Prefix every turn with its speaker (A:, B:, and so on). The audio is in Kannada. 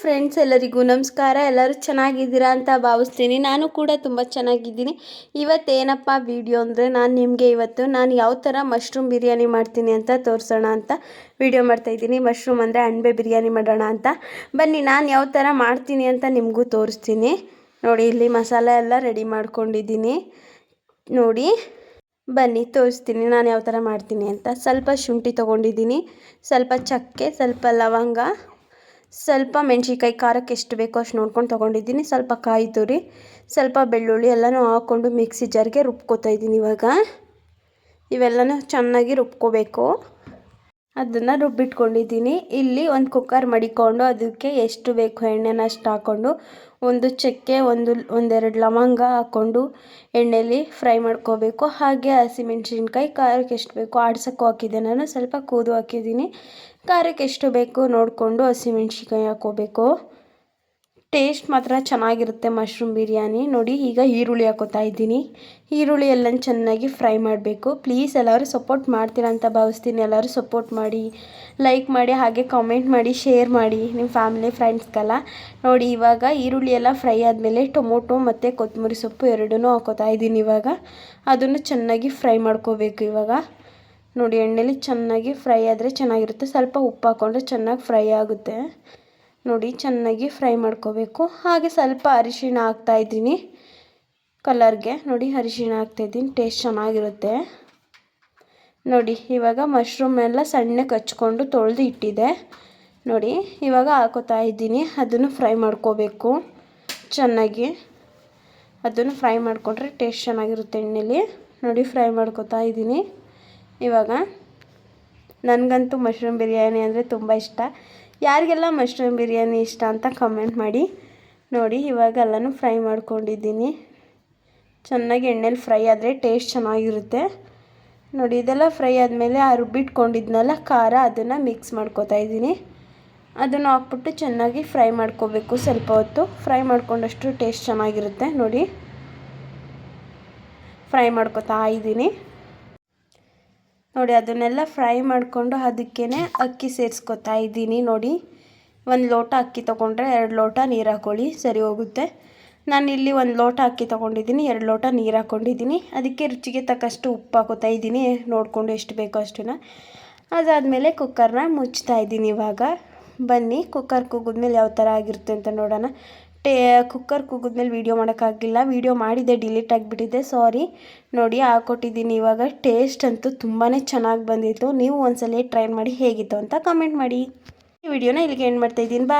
A: ಫ್ರೆಂಡ್ಸ್, ಎಲ್ಲರಿಗೂ ನಮಸ್ಕಾರ. ಎಲ್ಲರೂ ಚೆನ್ನಾಗಿದ್ದೀರಾ ಅಂತ ಭಾವಿಸ್ತೀನಿ. ನಾನು ಕೂಡ ತುಂಬ ಚೆನ್ನಾಗಿದ್ದೀನಿ. ಇವತ್ತೇನಪ್ಪ ವಿಡಿಯೋ ಅಂದರೆ ನಾನು ನಿಮಗೆ ಇವತ್ತು ನಾನು ಯಾವ ಥರ ಮಶ್ರೂಮ್ ಬಿರಿಯಾನಿ ಮಾಡ್ತೀನಿ ಅಂತ ತೋರಿಸೋಣ ಅಂತ ವಿಡಿಯೋ ಮಾಡ್ತಾಯಿದ್ದೀನಿ ಮಶ್ರೂಮ್ ಅಂದರೆ ಅಣಬೆ ಬಿರಿಯಾನಿ ಮಾಡೋಣ ಅಂತ. ಬನ್ನಿ, ನಾನು ಯಾವ ಥರ ಮಾಡ್ತೀನಿ ಅಂತ ನಿಮಗೂ ತೋರಿಸ್ತೀನಿ. ನೋಡಿ, ಇಲ್ಲಿ ಮಸಾಲೆ ಎಲ್ಲ ರೆಡಿ ಮಾಡ್ಕೊಂಡಿದ್ದೀನಿ. ನೋಡಿ, ಬನ್ನಿ, ತೋರಿಸ್ತೀನಿ ನಾನು ಯಾವ ಥರ ಮಾಡ್ತೀನಿ ಅಂತ. ಸ್ವಲ್ಪ ಶುಂಠಿ ತೊಗೊಂಡಿದ್ದೀನಿ. ಸ್ವಲ್ಪ ಚಕ್ಕೆ, ಸ್ವಲ್ಪ ಲವಂಗ. ಸ್ವಲ್ಪ ಮೆಣಸಿನ್ಕಾಯಿ ಖಾರಕ್ಕೆ ಎಷ್ಟು ಬೇಕೋ ಅಷ್ಟು ನೋಡ್ಕೊಂಡು ತೊಗೊಂಡಿದ್ದೀನಿ. ಸ್ವಲ್ಪ ಕಾಯಿ ತುರಿ, ಸ್ವಲ್ಪ ಬೆಳ್ಳುಳ್ಳಿ ಎಲ್ಲನೂ ಹಾಕ್ಕೊಂಡು ಮಿಕ್ಸಿ ಜಾರ್ಗೆ ರುಬ್ಕೋತಾ ಇದ್ದೀನಿ ಇವಾಗ. ಇವೆಲ್ಲನೂ ಚೆನ್ನಾಗಿ ರುಬ್ಕೋಬೇಕು. ಅದನ್ನು ರುಬ್ಬಿಟ್ಕೊಂಡಿದ್ದೀನಿ. ಇಲ್ಲಿ ಒಂದು ಕುಕ್ಕರ್ ಮಡಿಕೊಂಡು ಅದಕ್ಕೆ ಎಷ್ಟು ಬೇಕು ಎಣ್ಣೆನ ಅಷ್ಟು ಹಾಕ್ಕೊಂಡು ಒಂದು ಚಕ್ಕೆ, ಒಂದು, ಒಂದೆರಡು ಲವಂಗ ಹಾಕ್ಕೊಂಡು ಎಣ್ಣೆಯಲ್ಲಿ ಫ್ರೈ ಮಾಡ್ಕೋಬೇಕು. ಹಾಗೆ ಹಸಿಮೆಣ್ಸಿನ್ಕಾಯಿ ಖಾರಕ್ಕೆ ಎಷ್ಟು ಬೇಕು ಆಡ್ಸೋಕ್ಕೂ ಹಾಕಿದ್ದೆ ನಾನು. ಸ್ವಲ್ಪ ಕೂದು ಹಾಕಿದ್ದೀನಿ. ಖಾರಕ್ಕೆ ಎಷ್ಟು ಬೇಕು ನೋಡಿಕೊಂಡು ಹಸಿಮೆಣ್ಸಿನ್ಕಾಯಿ ಹಾಕ್ಕೋಬೇಕು ಟೇಸ್ಟ್ ಮಾತ್ರ ಚೆನ್ನಾಗಿರುತ್ತೆ ಮಶ್ರೂಮ್ ಬಿರಿಯಾನಿ. ನೋಡಿ, ಈಗ ಈರುಳ್ಳಿ ಹಾಕೋತಾ ಇದ್ದೀನಿ. ಈರುಳ್ಳಿ ಎಲ್ಲ ಚೆನ್ನಾಗಿ ಫ್ರೈ ಮಾಡಬೇಕು. ಪ್ಲೀಸ್ ಎಲ್ಲರೂ ಸಪೋರ್ಟ್ ಮಾಡ್ತೀರಾ ಅಂತ ಭಾವಿಸ್ತೀನಿ. ಎಲ್ಲರೂ ಸಪೋರ್ಟ್ ಮಾಡಿ, ಲೈಕ್ ಮಾಡಿ, ಹಾಗೆ ಕಾಮೆಂಟ್ ಮಾಡಿ, ಶೇರ್ ಮಾಡಿ ನಿಮ್ಮ ಫ್ಯಾಮಿಲಿ, ಫ್ರೆಂಡ್ಸ್ಗೆಲ್ಲ. ನೋಡಿ, ಇವಾಗ ಈರುಳ್ಳಿ ಎಲ್ಲ ಫ್ರೈ ಆದಮೇಲೆ ಟೊಮೊಟೊ ಮತ್ತು ಕೊತ್ತಂಬರಿ ಸೊಪ್ಪು ಎರಡೂ ಹಾಕೋತಾ ಇದ್ದೀನಿ ಇವಾಗ. ಅದನ್ನು ಚೆನ್ನಾಗಿ ಫ್ರೈ ಮಾಡ್ಕೋಬೇಕು ಇವಾಗ. ನೋಡಿ, ಎಣ್ಣೆಲಿ ಚೆನ್ನಾಗಿ ಫ್ರೈ ಆದರೆ ಚೆನ್ನಾಗಿರುತ್ತೆ. ಸ್ವಲ್ಪ ಉಪ್ಪು ಹಾಕ್ಕೊಂಡ್ರೆ ಚೆನ್ನಾಗಿ ಫ್ರೈ ಆಗುತ್ತೆ. ನೋಡಿ, ಚೆನ್ನಾಗಿ ಫ್ರೈ ಮಾಡ್ಕೋಬೇಕು. ಹಾಗೆ ಸ್ವಲ್ಪ ಅರಿಶಿಣ ಹಾಕ್ತಾಯಿದ್ದೀನಿ ಕಲರ್ಗೆ. ನೋಡಿ, ಅರಿಶಿಣ ಹಾಕ್ತಾಯಿದ್ದೀನಿ ಟೇಸ್ಟ್ ಚೆನ್ನಾಗಿರುತ್ತೆ. ನೋಡಿ, ಇವಾಗ ಮಶ್ರೂಮ್ ಎಲ್ಲ ಸಣ್ಣಕ್ಕೆ ಹಚ್ಕೊಂಡು ತೊಳೆದು ಇಟ್ಟಿದೆ. ನೋಡಿ, ಇವಾಗ ಹಾಕೋತಾ ಇದ್ದೀನಿ. ಅದನ್ನು ಫ್ರೈ ಮಾಡ್ಕೋಬೇಕು ಚೆನ್ನಾಗಿ. ಅದನ್ನು ಫ್ರೈ ಮಾಡಿಕೊಂಡ್ರೆ ಟೇಸ್ಟ್ ಚೆನ್ನಾಗಿರುತ್ತೆ ಎಣ್ಣೆಲಿ. ನೋಡಿ, ಫ್ರೈ ಮಾಡ್ಕೋತಾ ಇದ್ದೀನಿ. ಇವಾಗ, ನನಗಂತೂ ಮಶ್ರೂಮ್ ಬಿರಿಯಾನಿ ಅಂದರೆ ತುಂಬ ಇಷ್ಟ. ಯಾರಿಗೆಲ್ಲ ಮಶ್ರೂಮ್ ಬಿರಿಯಾನಿ ಇಷ್ಟ ಅಂತ ಕಮೆಂಟ್ ಮಾಡಿ. ನೋಡಿ ಇವಾಗ ಎಲ್ಲನೂ ಫ್ರೈ ಮಾಡ್ಕೊಂಡಿದ್ದೀನಿ. ಚೆನ್ನಾಗಿ ಎಣ್ಣೆಲಿ ಫ್ರೈ ಆದರೆ ಟೇಸ್ಟ್ ಚೆನ್ನಾಗಿರುತ್ತೆ. ನೋಡಿ, ಇದೆಲ್ಲ ಫ್ರೈ ಆದಮೇಲೆ ಆ ರುಬ್ಬಿಟ್ಕೊಂಡಿದ್ನಲ್ಲ ಖಾರ ಅದನ್ನು ಮಿಕ್ಸ್ ಮಾಡ್ಕೋತಾ ಇದ್ದೀನಿ. ಅದನ್ನು ಹಾಕ್ಬಿಟ್ಟು ಚೆನ್ನಾಗಿ ಫ್ರೈ ಮಾಡ್ಕೋಬೇಕು ಸ್ವಲ್ಪ ಹೊತ್ತು. ಫ್ರೈ ಮಾಡ್ಕೊಂಡಷ್ಟು ಟೇಸ್ಟ್ ಚೆನ್ನಾಗಿರುತ್ತೆ. ನೋಡಿ ಫ್ರೈ ಮಾಡ್ಕೋತಾ ಇದ್ದೀನಿ. ನೋಡಿ, ಅದನ್ನೆಲ್ಲ ಫ್ರೈ ಮಾಡಿಕೊಂಡು ಅದಕ್ಕೇ ಅಕ್ಕಿ ಸೇರಿಸ್ಕೊತಾ ಇದ್ದೀನಿ. ನೋಡಿ, ಒಂದು ಲೋಟ ಅಕ್ಕಿ ತೊಗೊಂಡ್ರೆ ಎರಡು ಲೋಟ ನೀರು ಹಾಕ್ಕೊಳ್ಳಿ ಸರಿ ಹೋಗುತ್ತೆ. ನಾನು ಇಲ್ಲಿ ಒಂದು ಲೋಟ ಅಕ್ಕಿ ತೊಗೊಂಡಿದ್ದೀನಿ, ಎರಡು ಲೋಟ ನೀರು ಹಾಕ್ಕೊಂಡಿದ್ದೀನಿ ಅದಕ್ಕೆ ರುಚಿಗೆ ತಕ್ಕಷ್ಟು ಉಪ್ಪು ಹಾಕೋತಾ ಇದ್ದೀನಿ. ನೋಡಿಕೊಂಡು ಎಷ್ಟು ಬೇಕೋ ಅಷ್ಟನ್ನು. ಅದಾದಮೇಲೆ ಕುಕ್ಕರ್ನ ಮುಚ್ತಾ ಇದ್ದೀನಿ ಇವಾಗ. ಬನ್ನಿ ಕುಕ್ಕರ್ ಕೂಗಿದ್ಮೇಲೆ ಯಾವ ಥರ ಆಗಿರುತ್ತೆ ಅಂತ ನೋಡೋಣ. ಟೇ ಕುಕ್ಕರ್ ಕೂಗಿದ್ಮೇಲೆ ವೀಡಿಯೋ ಮಾಡೋಕ್ಕಾಗಿಲ್ಲ. ವೀಡಿಯೋ ಮಾಡಿದ್ದೆ ಡಿಲೀಟ್ ಆಗಿಬಿಟ್ಟಿದೆ. ಸಾರಿ ನೋಡಿ ಹಾಕ್ಕೊಟ್ಟಿದ್ದೀನಿ ಇವಾಗ ಟೇಸ್ಟ್ ಅಂತೂ ತುಂಬಾ ಚೆನ್ನಾಗಿ ಬಂದಿತ್ತು. ನೀವು ಒಂದ್ಸಲ ಟ್ರೈ ಮಾಡಿ ಹೇಗಿತ್ತು ಅಂತ ಕಮೆಂಟ್ ಮಾಡಿ. ಈ ವಿಡಿಯೋನ ಇಲ್ಲಿಗೆ ಏನು ಮಾಡ್ತಾಯಿದ್ದೀನಿ ಬಾ